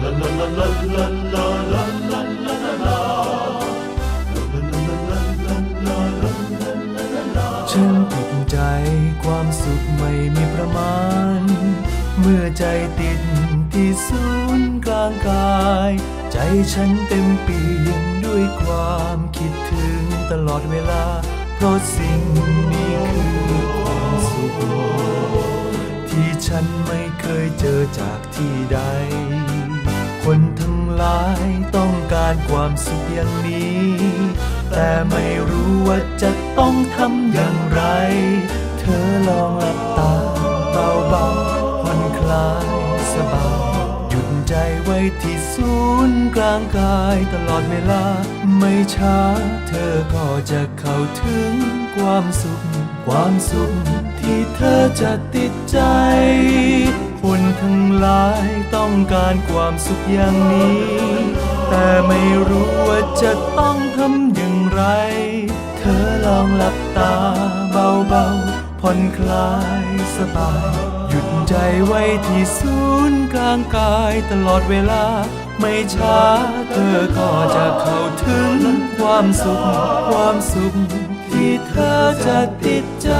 ฉันติดใจความสุขไม่มีประมาณ เมื่อใจติดที่ศูนย์กลางกาย ใจฉันเต็มเปี่ยมด้วยความคิดถึงตลอดเวลา เพราะสิ่งนี้คือความสุขที่ฉันไม่เคยเจอจากที่ใด คนทั้งหลายต้องการความสุขอย่างนี้ แต่ไม่รู้ว่าจะต้องทำอย่างไร เธอลองหลับตาเบาๆผ่อนคลายสบายหยุดใจไว้ที่ศูนย์กลางกายตลอดเวลา ไม่ช้าเธอก็จะเข้าถึงความสุข ความสุขที่เธอจะติดใจ คนทั้งหลายต้องการความสุขอย่างนี้ แต่ไม่รู้ว่าจะต้องทำอย่างไร เธอลองหลับตาเบาๆผ่อนคลายสบาย หยุดใจไว้ที่ศูนย์กลางกายตลอดเวลา ไม่ช้าเธอก็จะเข้าถึงความสุข ความสุขที่เธอจะติดใจ